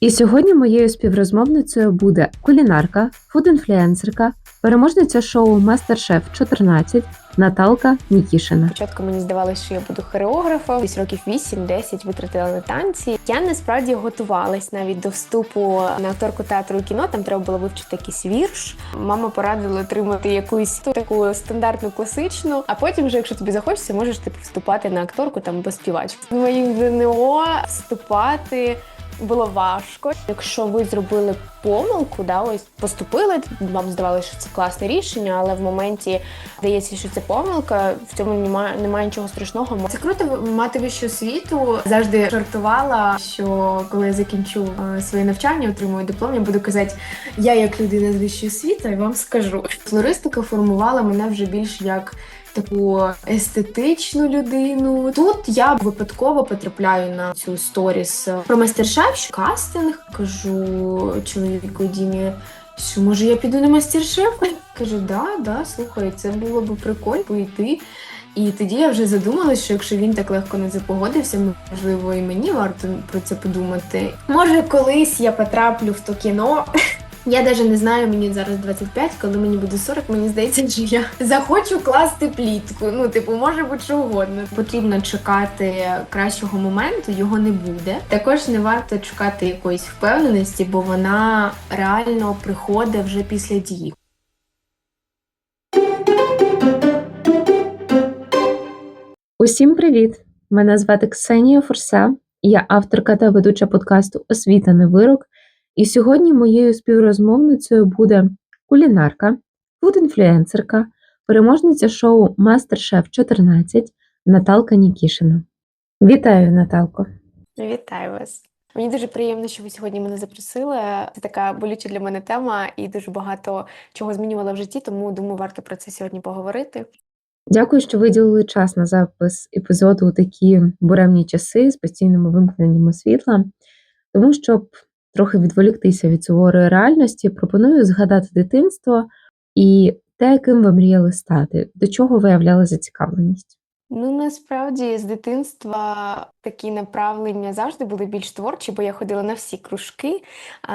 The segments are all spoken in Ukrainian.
І сьогодні моєю співрозмовницею буде кулінарка, фуд-інфлюенсерка, переможниця шоу Мастер-Шеф 14 Наталка Нікішина. Спочатку мені здавалося, що я буду хореографом. Десь років 8-10 витратила на танці. Я насправді готувалась навіть до вступу на акторку театру і кіно. Там треба було вивчити якийсь вірш. Мама порадила отримати якусь таку стандартну класичну. А потім, вже, якщо тобі захочеться, можеш типу вступати на акторку там або співачку. Моїм ЗНО вступати. Було важко. Якщо ви зробили помилку, да, ось поступили, вам здавалося, що це класне рішення, але в моменті здається, що це помилка, в цьому немає, немає нічого страшного. Це круто мати вищу освіту. Завжди жартувала, що коли я закінчу е, своє навчання, отримую диплом, я буду казати, я як людина з вищою освітою вам скажу. Флористика формувала мене вже більш як. Таку естетичну людину. Тут я випадково потрапляю на цю сторіс про майстер-шеф, кастинг. Кажу чоловіку Дімі, що може я піду на майстер-шеф? Кажу, да, да, слухай, це було б прикольно пойти. І тоді я вже задумалась, що якщо він так легко на це погодився, можливо, і мені варто про це подумати. Може, колись я потраплю в то кіно. Я навіть не знаю, мені зараз 25, коли мені буде 40, мені здається, що я захочу класти плітку. Ну, типу, може бути що угодно. Потрібно чекати кращого моменту, його не буде. Також не варто чекати якоїсь впевненості, бо вона реально приходить вже після дії. Усім привіт! Мене звати Ксенія Форса, я авторка та ведуча подкасту Освіта не вирок. І сьогодні моєю співрозмовницею буде кулінарка, фуд-інфлюенсерка, переможниця шоу Мастер-Шеф 14 Наталка Нікішина. Вітаю, Наталко! Вітаю вас! Мені дуже приємно, що ви сьогодні мене запросили. Це така болюча для мене тема і дуже багато чого змінювала в житті, тому думаю, варто про це сьогодні поговорити. Дякую, що виділили час на запис епізоду у такі буремні часи з постійними вимкненнями світла, тому щоб трохи відволіктися від суворої реальності, пропоную згадати дитинство і те, яким ви мріяли стати, до чого виявляли зацікавленість. Ну, насправді з дитинства такі направлення завжди були більш творчі, бо я ходила на всі кружки.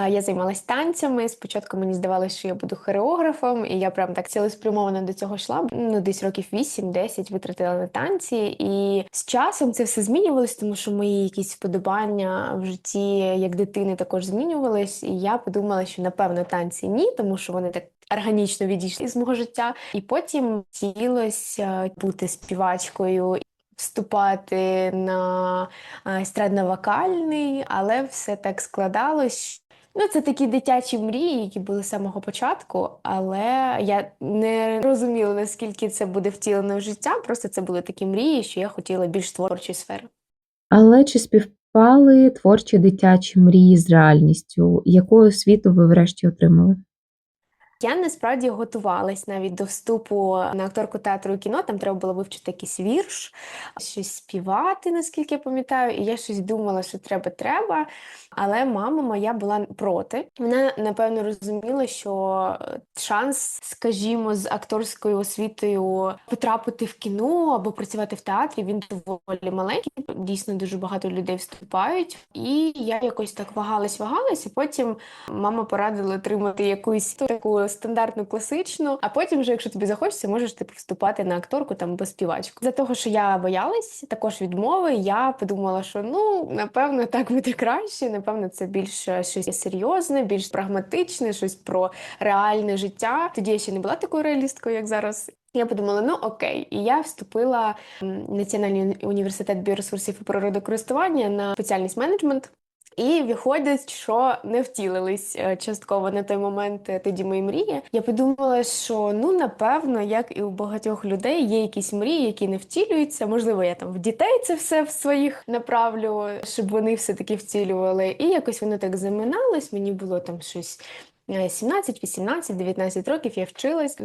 Я займалась танцями. Спочатку мені здавалося, що я буду хореографом, і я прям так цілеспрямовано до цього йшла. Ну, десь років 8-10 витратила на танці. І з часом це все змінювалось, тому що мої якісь вподобання в житті як дитини також змінювались. І я подумала, що напевно танці ні, тому що вони так органічно відійшли з мого життя, і потім хотілося бути співачкою. Вступати на естрадно-вокальний, але все так складалось. Ну, це такі дитячі мрії, які були з самого початку, але я не розуміла, наскільки це буде втілено в життя. Просто це були такі мрії, що я хотіла більш творчої сфери. Але чи співпали творчі дитячі мрії з реальністю? Яку освіту ви врешті отримали? Я насправді готувалась навіть до вступу на акторку театру і кіно. Там треба було вивчити якийсь вірш, щось співати, наскільки я пам'ятаю, і я щось думала, що треба, треба. Але мама моя була проти. Вона напевно розуміла, що шанс, скажімо, з акторською освітою потрапити в кіно або працювати в театрі він доволі маленький. Дійсно, дуже багато людей вступають. І я якось так вагалась, вагалась, і потім мама порадила отримати якусь таку стандартну класичну. А потім, вже, якщо тобі захочеться, можеш типу вступати на акторку там або співачку. За того, що я боялась також відмови, я подумала, що ну напевно так буде краще. Напевно, це більш щось серйозне, більш прагматичне, щось про реальне життя. Тоді я ще не була такою реалісткою, як зараз. Я подумала, ну окей, і я вступила в Національний університет біоресурсів і природокористування на спеціальність менеджмент. І виходить, що не втілились частково на той момент тоді мої мрії. Я подумала, що ну напевно, як і у багатьох людей, є якісь мрії, які не втілюються. Можливо, я там в дітей це все в своїх направлю, щоб вони все таки втілювали. І якось воно так заминалось. Мені було там щось. 17, 18, 19 років я вчилась.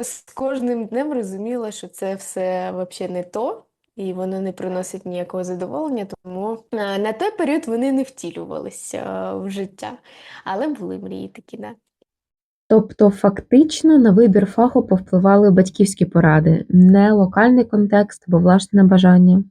З кожним днем розуміла, що це все взагалі не то і воно не приносить ніякого задоволення, тому е, на той період вони не втілювалися е, в життя, але були мрії такі, да. Тобто, фактично на вибір фаху повпливали батьківські поради, не локальний контекст або власне бажання.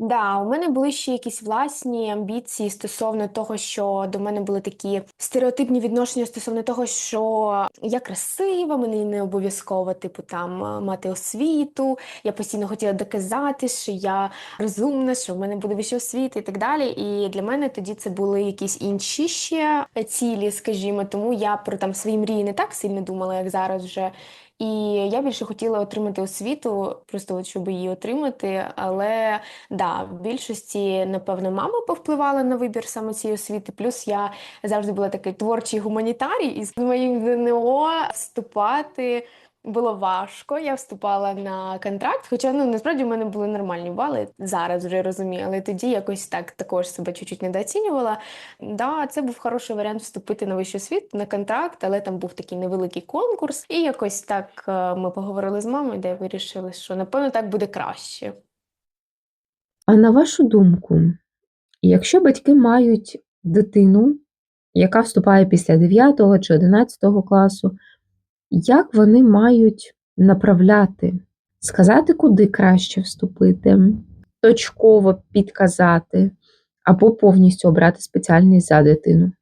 Да, у мене були ще якісь власні амбіції стосовно того, що до мене були такі стереотипні відношення стосовно того, що я красива, мені не обов'язково, типу, там е, мати освіту. Я постійно хотіла доказати, що я розумна, що в мене буде вища освіта і так далі. І для мене тоді це були якісь інші ще цілі, скажімо, тому я про там свої мрії не так сильно думала, як зараз вже. І я більше хотіла отримати освіту, просто от щоб її отримати. Але да, в більшості, напевно, мама повпливала на вибір саме цієї освіти. Плюс я завжди була такий творчий гуманітарій, і з моїм ДНО вступати. Було важко, я вступала на контракт, хоча ну насправді в мене були нормальні бали, зараз вже розумію, але тоді якось так також себе чуть-чуть недооцінювала. Да, це був хороший варіант вступити на вищу освіту, на контракт, але там був такий невеликий конкурс. І якось так е, ми поговорили з мамою, де вирішили, що напевно так буде краще. А на вашу думку, якщо батьки мають дитину, яка вступає після 9 чи 11 класу, як вони мають направляти, сказати, куди краще вступити, точково підказати або повністю обрати спеціальність за дитину?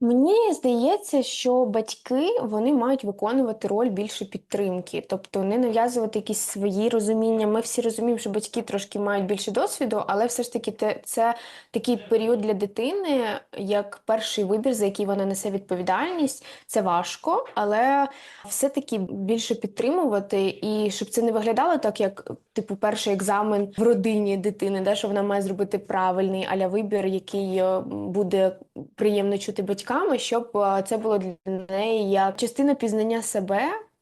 Мені здається, що батьки вони мають виконувати роль більше підтримки, тобто не нав'язувати якісь свої розуміння. Ми всі розуміємо, що батьки трошки мають більше досвіду, але все ж таки те- це такий період для дитини, як перший вибір, за який вона несе відповідальність. Це важко, але все-таки більше підтримувати, і щоб це не виглядало так, як типу перший екзамен в родині дитини, де що вона має зробити правильний аля вибір, який е, буде приємно чути батьками, щоб е, це було для неї як частина пізнання себе.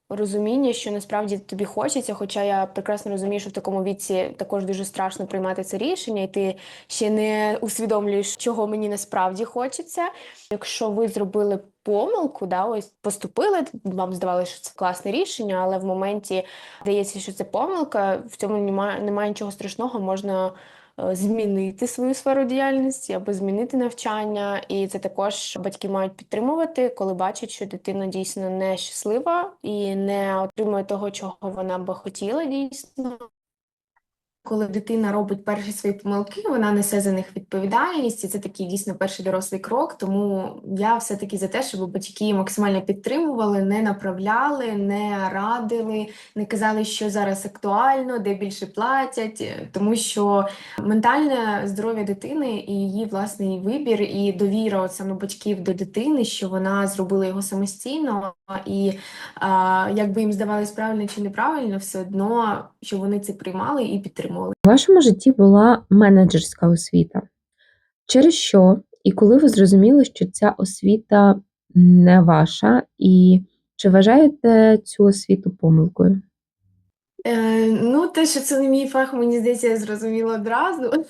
Розуміння, що насправді тобі хочеться, хоча я прекрасно розумію, що в такому віці також дуже страшно приймати це рішення, і ти ще не усвідомлюєш, чого мені насправді хочеться. Якщо ви зробили помилку, да, ось поступили, вам здавалося, що це класне рішення, але в моменті здається, що це помилка, в цьому немає, немає нічого страшного, можна змінити свою сферу діяльності або змінити навчання. І це також батьки мають підтримувати, коли бачать, що дитина дійсно не щаслива і не отримує того, чого вона би хотіла дійсно. Коли дитина робить перші свої помилки, вона несе за них відповідальність, і це такий дійсно перший дорослий крок. Тому я все-таки за те, щоб батьки максимально підтримували, не направляли, не радили, не казали, що зараз актуально, де більше платять, тому що ментальне здоров'я дитини і її власний вибір, і довіра от саме батьків до дитини, що вона зробила його самостійно, і а, якби їм здавалось правильно чи неправильно, все одно, що вони це приймали і підтримували. У вашому житті була менеджерська освіта. Через що і коли ви зрозуміли, що ця освіта не ваша, і чи вважаєте цю освіту помилкою? Е, ну, те, що це не мій фах, мені здається, я зрозуміла одразу.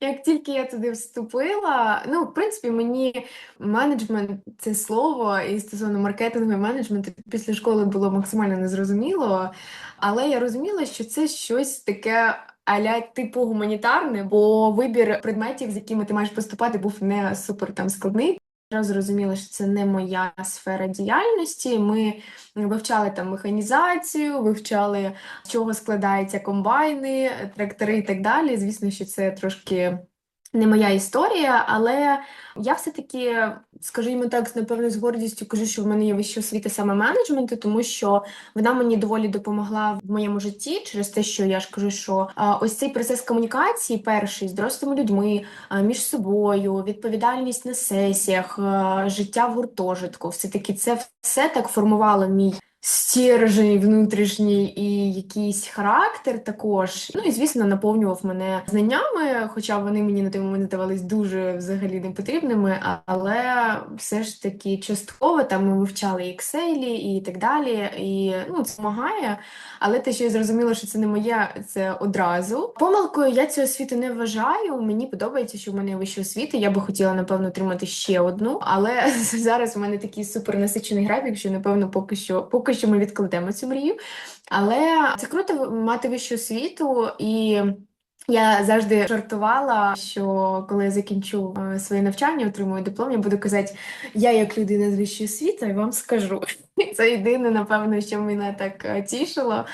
Як тільки я туди вступила, ну, в принципі, мені менеджмент це слово, і стосовно маркетингу і менеджменту після школи було максимально незрозуміло, але я розуміла, що це щось таке аля типу гуманітарне, бо вибір предметів, з якими ти маєш поступати, був не супер там складний. Зрозуміла, що це не моя сфера діяльності. Ми вивчали там механізацію, вивчали, з чого складаються комбайни, трактори і так далі. Звісно, що це трошки не моя історія, але я все-таки, скажімо так, напевно, з гордістю кажу, що в мене є вища освіта саме менеджменту, тому що вона мені доволі допомогла в моєму житті через те, що я ж кажу, що ось цей процес комунікації, перший з дорослими людьми, між собою, відповідальність на сесіях, життя в гуртожитку, все-таки це все так формувало мій стержень внутрішній і якийсь характер також. Ну і звісно, наповнював мене знаннями, хоча вони мені на той момент здавались дуже взагалі непотрібними, але все ж таки частково там ми вивчали і Excel і так далі. І ну це допомагає. Але те, що я зрозуміла, що це не моє, це одразу. Помилкою я цю освіту не вважаю. Мені подобається, що в мене вища освіта. Я би хотіла, напевно, отримати ще одну, але зараз у мене такий супер насичений графік, що напевно поки що поки що ми відкладемо цю мрію. Але це круто мати вищу освіту і. Я завжди жартувала, що коли я закінчу е, своє навчання, отримую диплом, я буду казати, я як людина з вищою освітою вам скажу. Це єдине, напевно, що мене так е, тішило.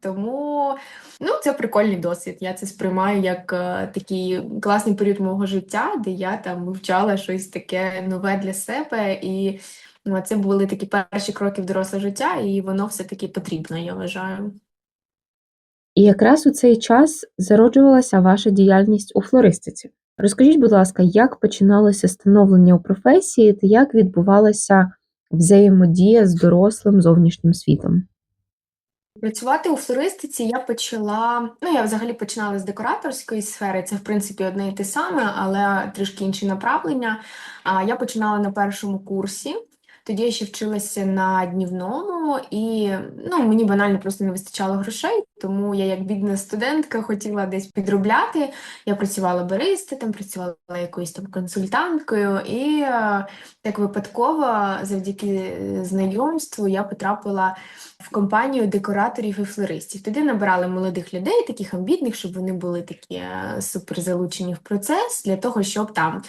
Тому ну, це прикольний досвід. Я це сприймаю як е, такий класний період мого життя, де я там вивчала щось таке нове для себе. І ну, це були такі перші кроки в доросле життя, і воно все-таки потрібно, я вважаю. І якраз у цей час зароджувалася ваша діяльність у флористиці. Розкажіть, будь ласка, як починалося становлення у професії та як відбувалася взаємодія з дорослим зовнішнім світом? Працювати у флористиці я почала. Ну, я взагалі починала з декораторської сфери. Це, в принципі, одне і те саме, але трішки інші направлення. А я починала на першому курсі. Тоді я ще вчилася на днівному, і ну, мені банально просто не вистачало грошей, тому я, як бідна студентка, хотіла десь підробляти. Я працювала баристи, там працювала якоюсь там консультанткою, і е, так випадково, завдяки е, знайомству, я потрапила в компанію декораторів і флористів. Туди набирали молодих людей, таких амбітних, щоб вони були такі е, супер залучені в процес для того, щоб там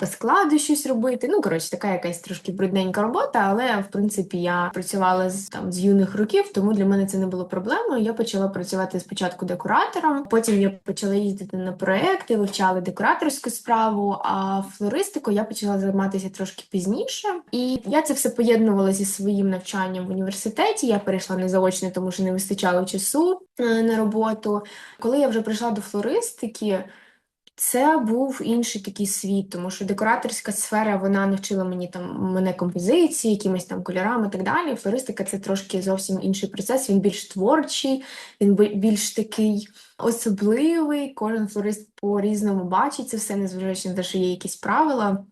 по складу щось робити. Ну, коротше, така якась трошки брудненька робота, але в принципі я працювала з там з юних років, тому для мене це не було проблемою. Я почала працювати спочатку декоратором, потім я почала їздити на проекти, вивчала декораторську справу. А флористикою я почала займатися трошки пізніше. І я це все поєднувала зі своїм навчанням в університеті. Я перейшла на заочне, тому що не вистачало часу е, на роботу. Коли я вже прийшла до флористики. Це був інший такий світ, тому що декораторська сфера вона навчила мені там мене композиції, якимись там кольорами і так далі. Флористика це трошки зовсім інший процес. Він більш творчий, він більш такий особливий. Кожен флорист по-різному бачить це все, незважаючи на те, що є якісь правила.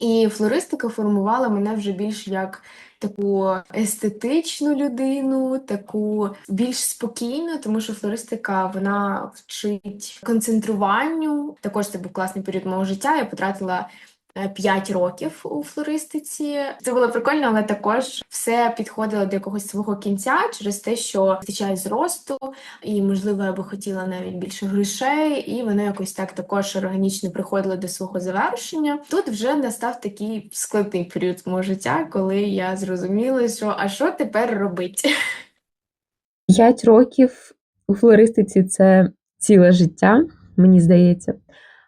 І флористика формувала мене вже більш як таку естетичну людину, таку більш спокійну, тому що флористика вона вчить концентруванню. Також це був класний період мого життя. Я потратила 5 років у флористиці. Це було прикольно, але також все підходило до якогось свого кінця через те, що вистачає зросту, і можливо я би хотіла навіть більше грошей, і воно якось так також органічно приходило до свого завершення. Тут вже настав такий складний період мого життя, коли я зрозуміла, що а що тепер робити? П'ять років у флористиці це ціле життя, мені здається.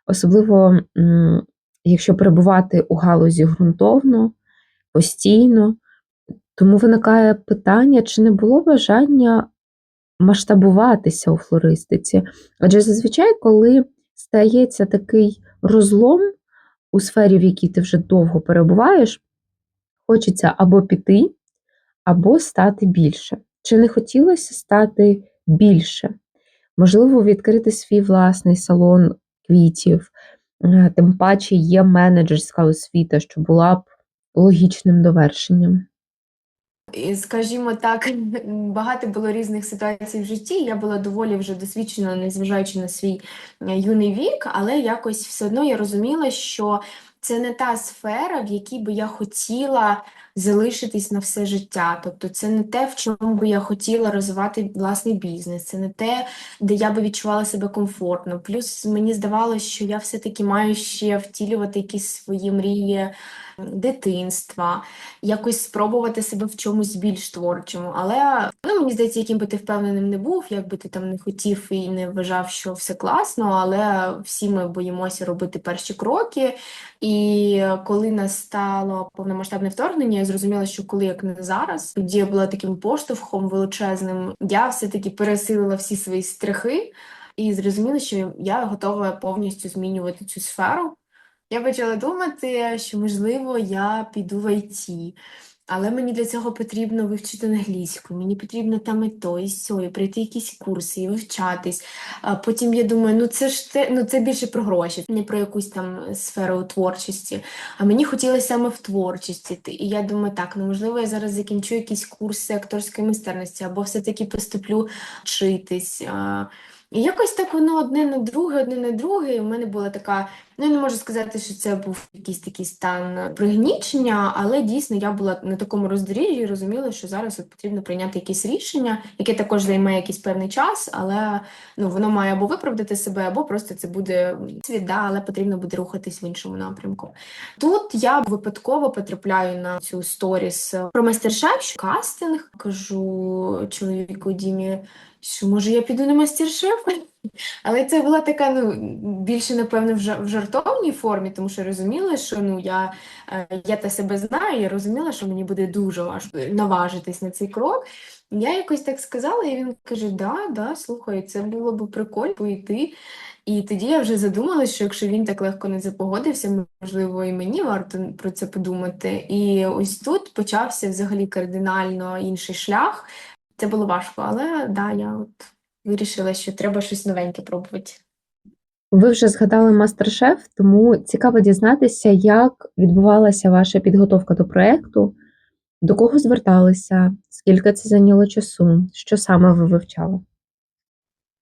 Особливо, якщо перебувати у галузі ґрунтовно, постійно. Тому виникає питання, чи не було бажання масштабуватися у флористиці? Адже зазвичай, коли стається такий розлом у сфері, в якій ти вже довго перебуваєш, хочеться або піти, або стати більше. Чи не хотілося стати більше? Можливо, відкрити свій власний салон квітів, тим паче є менеджерська освіта, що була б логічним довершенням. Скажімо так, багато було різних ситуацій в житті. Я була доволі вже досвідчена, незважаючи на свій е, юний вік, але якось все одно я розуміла, що це не та сфера, в якій би я хотіла залишитись на все життя. Тобто це не те, в чому би я хотіла розвивати власний бізнес, це не те, де я би відчувала себе комфортно. Плюс мені здавалося, що я все-таки маю ще втілювати якісь свої мрії дитинства, якось спробувати себе в чомусь більш творчому. Але ну, мені здається, яким би ти впевненим не був, як би ти там не хотів і не вважав, що все класно, але всі ми боїмося робити перші кроки. І коли настало повномасштабне вторгнення, я зрозуміла, що коли як не зараз, тоді я була таким поштовхом величезним, я все-таки пересилила всі свої страхи і зрозуміла, що я готова повністю змінювати цю сферу. Я почала думати, що можливо я піду в ІТ, але мені для цього потрібно вивчити англійську, мені потрібно там і то, і сьо, і пройти якісь курси, і вивчатись. А потім я думаю, ну це ж те, ну це більше про гроші, не про якусь там сферу творчості. А мені хотілося саме в творчості. І я думаю, так, ну можливо, я зараз закінчу якісь курси акторської майстерності, або все-таки поступлю вчитись. І якось так воно одне на друге, одне на друге. І в мене була така Ну, я не можу сказати, що це був якийсь такий стан пригнічення, але дійсно я була на такому роздоріжжі і розуміла, що зараз от потрібно прийняти якесь рішення, яке також займе якийсь певний час, але ну, воно має або виправдати себе, або просто це буде світ, да, але потрібно буде рухатись в іншому напрямку. Тут я випадково потрапляю на цю сторіс про майстер-шеф, кастинг. Кажу чоловіку Дімі, що може я піду на майстер-шеф? Але це була така, ну, більше, напевно, в жартовній формі, тому що розуміла, що ну, я, е, я та себе знаю, я розуміла, що мені буде дуже важко наважитись на цей крок. Я якось так сказала, і він каже: Да, да, слухай, це було б прикольно пойти. І тоді я вже задумалась, що якщо він так легко не запогодився, можливо, і мені варто про це подумати. І ось тут почався взагалі кардинально інший шлях. Це було важко, але да, я от вирішила, що треба щось новеньке пробувати. Ви вже згадали мастер-шеф, тому цікаво дізнатися, як відбувалася ваша підготовка до проєкту, до кого зверталися, скільки це зайняло часу, що саме ви вивчали?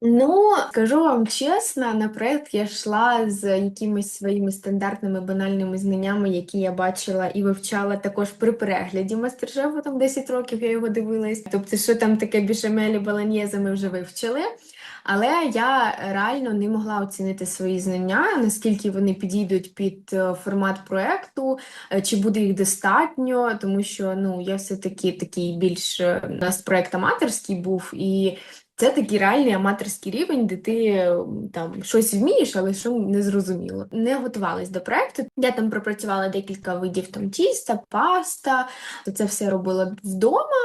Ну, скажу вам чесно, на проект я йшла з якимись своїми стандартними банальними знаннями, які я бачила і вивчала також при перегляді мастер-шефу, там 10 років я його дивилась. Тобто, що там таке бішамелі баланьєзе ми вже вивчили. Але я реально не могла оцінити свої знання, наскільки вони підійдуть під е, формат проекту, е, чи буде їх достатньо, тому що ну я все-таки такий більш е, у нас проект аматорський був, і це такий реальний аматорський рівень, де ти там щось вмієш, але що не зрозуміло. Не готувалась до проекту. Я там пропрацювала декілька видів там тіста, паста, це все робила вдома.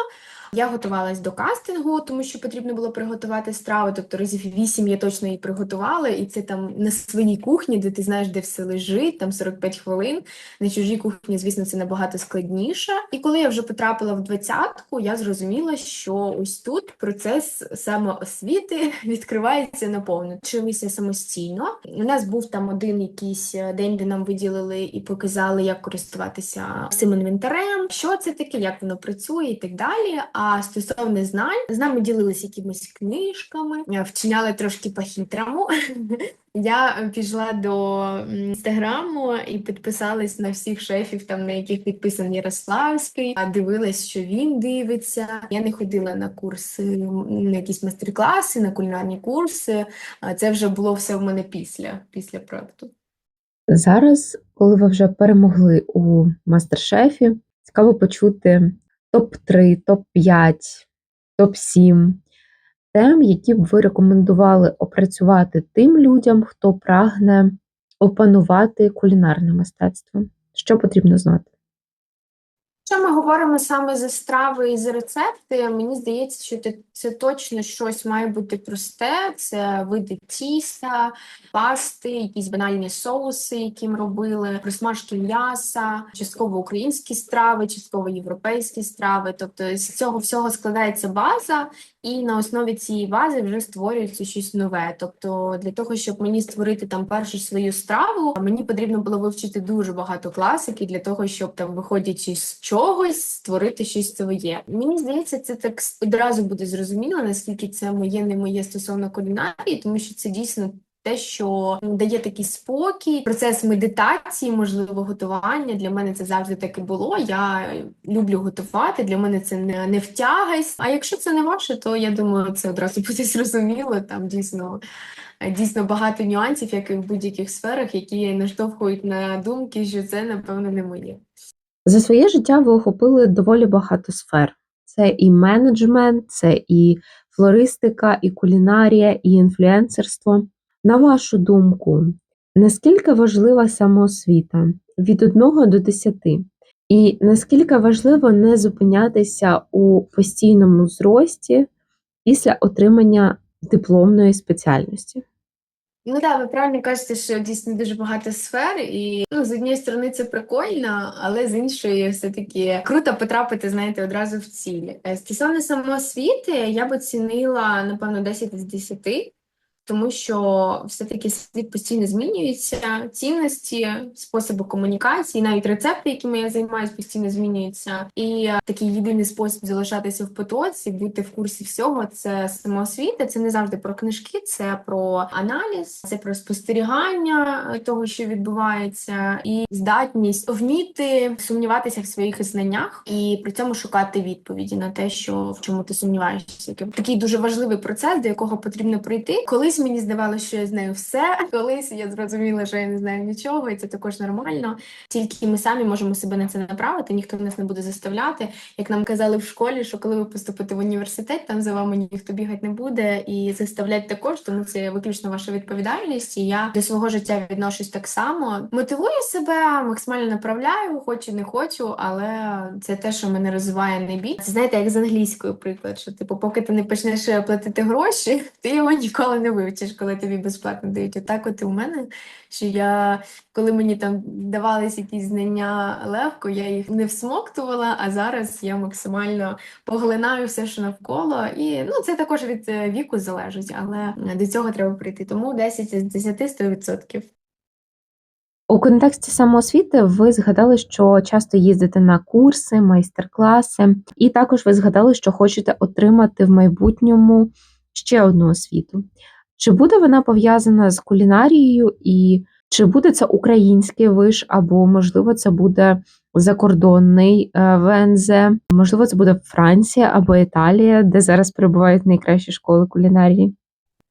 Я готувалась до кастингу, тому що потрібно було приготувати страву. Тобто разів вісім я точно її приготувала, і це там на своїй кухні, де ти знаєш, де все лежить, там 45 хвилин. На чужій кухні, звісно, це набагато складніше. І коли я вже потрапила в двадцятку, я зрозуміла, що ось тут процес самоосвіти відкривається наповну. Вчилися самостійно. У нас був там один якийсь е, день, де нам виділили і показали, як користуватися цим інвентарем, що це таке, як воно працює і так далі. А стосовно знань, з нами ділилися якимись книжками, е, вчиняли трошки по-хитрому. Я пішла до інстаграму і підписалась на всіх шефів, там на яких підписаний Ярославський, дивилась, що він дивиться. Я не ходила на курси, на якісь майстер-класи, на кулінарні курси. Це вже було все в мене після, після проекту. Зараз, коли ви вже перемогли у мастер-шефі, цікаво почути топ-3, топ-5, топ-7 тем, які б ви рекомендували опрацювати тим людям, хто прагне опанувати кулінарне мистецтво. Що потрібно знати? Якщо ми говоримо саме за страви і за рецепти, мені здається, що це точно щось має бути просте. Це види тіста, пасти, якісь банальні соуси, які ми робили, присмажки м'яса, частково українські страви, частково європейські страви. Тобто з цього всього складається база, і на основі цієї бази вже створюється щось нове. Тобто, для того, щоб мені створити там першу свою страву, мені потрібно було вивчити дуже багато класики для того, щоб там, виходячи з чогось, створити щось своє. Мені здається, це так одразу буде зрозуміло, наскільки це моє, не моє стосовно кулінарії, тому що це дійсно. Те, що дає такий спокій, процес медитації, можливо, готування. Для мене це завжди так і було. Я люблю готувати. Для мене це не, не втягась. А якщо це не ваше, то я думаю, це одразу буде зрозуміло. Там дійсно, дійсно багато нюансів, як і в будь-яких сферах, які наштовхують на думки, що це напевно не моє. За своє життя ви охопили доволі багато сфер. Це і менеджмент, це і флористика, і кулінарія, і інфлюенсерство. На вашу думку, наскільки важлива самоосвіта від 1 до 10? І наскільки важливо не зупинятися у постійному зрості після отримання дипломної спеціальності? Ну так, ви правильно кажете, що дійсно дуже багато сфер, і ну, з однієї сторони це прикольно, але з іншої все-таки круто потрапити, знаєте, одразу в ціль. Е, Стосовно самоосвіти, я б оцінила, напевно, 10 з 10. Тому що все-таки світ постійно змінюється, цінності, способи комунікації, навіть рецепти, якими я займаюся, постійно змінюються. І е, такий єдиний спосіб залишатися в потоці, бути в курсі всього це самоосвіта. Це не завжди про книжки, це про аналіз, це про спостерігання е, того, що відбувається, і здатність вміти сумніватися в своїх знаннях і при цьому шукати відповіді на те, що в чому ти сумніваєшся. Такий дуже важливий процес, до якого потрібно прийти. Колись мені здавалося, що я знаю все. Колись я зрозуміла, що я не знаю нічого, і це також нормально. Тільки ми самі можемо себе на це направити, ніхто нас не буде заставляти. Як нам казали в школі, що коли ви поступите в університет, там за вами ніхто бігати не буде і заставлять також, тому це виключно ваша відповідальність. І я до свого життя відношусь так само. Мотивую себе, максимально направляю, хочу, не хочу, але це те, що мене розвиває найбільше. Це знаєте, як з англійською приклад, що типу, поки ти не почнеш платити гроші, ти його ніколи не вивчиш, коли тобі безплатно дають. Отак, от і у мене, що я, коли мені там давались якісь знання легко, я їх не всмоктувала, а зараз я максимально поглинаю все, що навколо. І ну, це також від е, віку залежить, але до цього треба прийти. Тому 10 з 10 100%. У контексті самоосвіти ви згадали, що часто їздите на курси, майстер-класи, і також ви згадали, що хочете отримати в майбутньому ще одну освіту. Чи буде вона пов'язана з кулінарією, і чи буде це український виш, або можливо це буде закордонний вензе, ВНЗ, можливо, це буде Франція або Італія, де зараз перебувають найкращі школи кулінарії?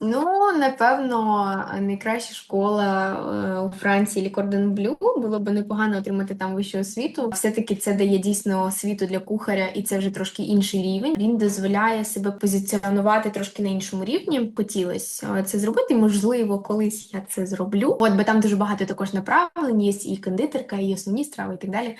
Ну, напевно, найкраща школа е, у Франції Лікордон Блю. Було б непогано отримати там вищу освіту. Все-таки це дає дійсно освіту для кухаря, і це вже трошки інший рівень. Він дозволяє себе позиціонувати трошки на іншому рівні. Хотілося е, це зробити. Можливо, колись я це зроблю. От бо там дуже багато також направлень, є і кондитерка, і основні страви, і так далі.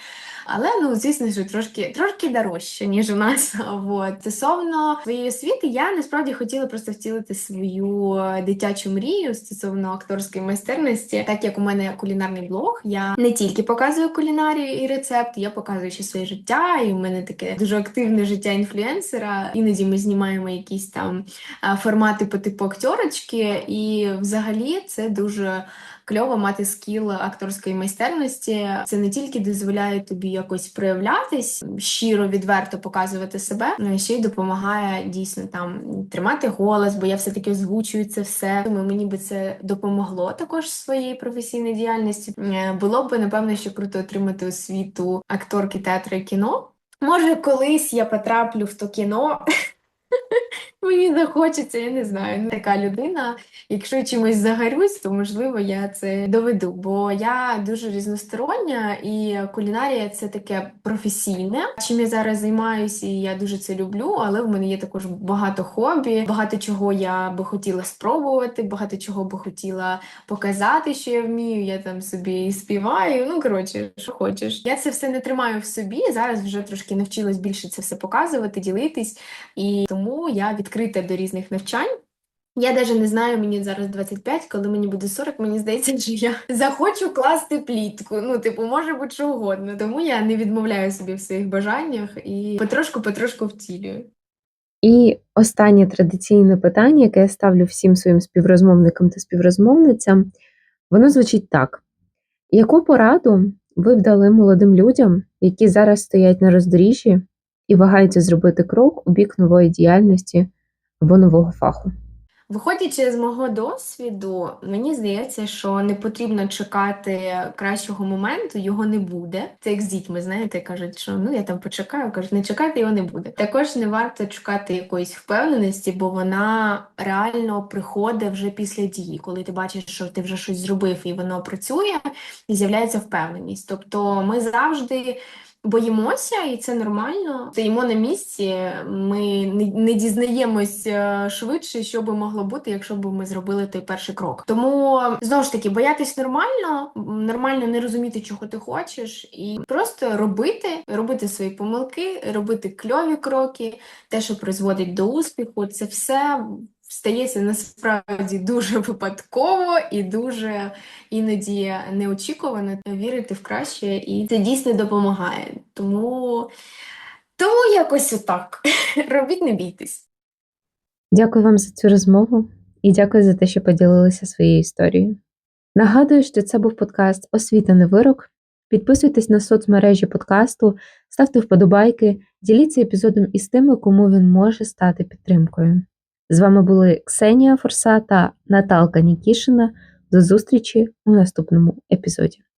Але ну, звісно, що трошки трошки дорожче, ніж у нас. От. Стосовно своєї освіти, я насправді хотіла просто втілити свою дитячу мрію стосовно акторської майстерності. Так як у мене кулінарний блог, я не тільки показую кулінарію і рецепт, я показую ще своє життя, і у мене таке дуже активне життя інфлюенсера. Іноді ми знімаємо якісь там формати по типу акторочки, і взагалі це дуже. Кльово мати скіл акторської майстерності. Це не тільки дозволяє тобі якось проявлятись, щиро, відверто показувати себе, але ще й допомагає дійсно там тримати голос, бо я все-таки озвучую це все. Тому мені би це допомогло також в своїй професійній діяльності. Е, Було б напевно, що круто отримати освіту акторки театру і кіно. Може, колись я потраплю в то кіно. Мені захочеться, я не знаю. Така людина. Якщо чимось загорюсь, то можливо я це доведу. Бо я дуже різностороння, і кулінарія це таке професійне. Чим я зараз займаюся, і я дуже це люблю, але в мене є також багато хобі, багато чого я би хотіла спробувати, багато чого би хотіла показати, що я вмію. Я там собі і співаю. Ну коротше, що хочеш. Я це все не тримаю в собі. Зараз вже трошки навчилась більше це все показувати, ділитись. І тому я відкрита до різних навчань. Я навіть не знаю, мені зараз 25, коли мені буде 40, мені здається, що я захочу класти плітку. Ну, типу, може бути що угодно. Тому я не відмовляю собі в своїх бажаннях і потрошку-потрошку втілюю. І останнє традиційне питання, яке я ставлю всім своїм співрозмовникам та співрозмовницям, воно звучить так: яку пораду ви б дали молодим людям, які зараз стоять на роздоріжжі і вагаються зробити крок у бік нової діяльності або нового фаху? Виходячи з мого досвіду, мені здається, що не потрібно чекати кращого моменту, його не буде. Це як з дітьми, знаєте, кажуть, що ну я там почекаю, кажуть, не чекати його не буде. Також не варто чекати якоїсь впевненості, бо вона реально приходить вже після дії, коли ти бачиш, що ти вже щось зробив і воно працює, і з'являється впевненість. Тобто ми завжди. Боїмося, і це нормально. Стоїмо на місці. Ми не, дізнаємось е, швидше, що би могло бути, якщо б ми зробили той перший крок. Тому знову ж таки, боятись нормально, нормально не розуміти, чого ти хочеш, і просто робити, робити свої помилки, робити кльові кроки, те, що призводить до успіху, це все стається насправді дуже випадково і дуже іноді неочікувано вірити в краще, і це дійсно допомагає. Тому, тому якось отак. Робіть, не бійтесь. Дякую вам за цю розмову і дякую за те, що поділилися своєю історією. Нагадую, що це був подкаст Освіта не вирок. Підписуйтесь на соцмережі подкасту, ставте вподобайки, діліться епізодом із тими, кому він може стати підтримкою. З вами були Ксенія Форса та Наталка Нікішина. До зустрічі у наступному епізоді.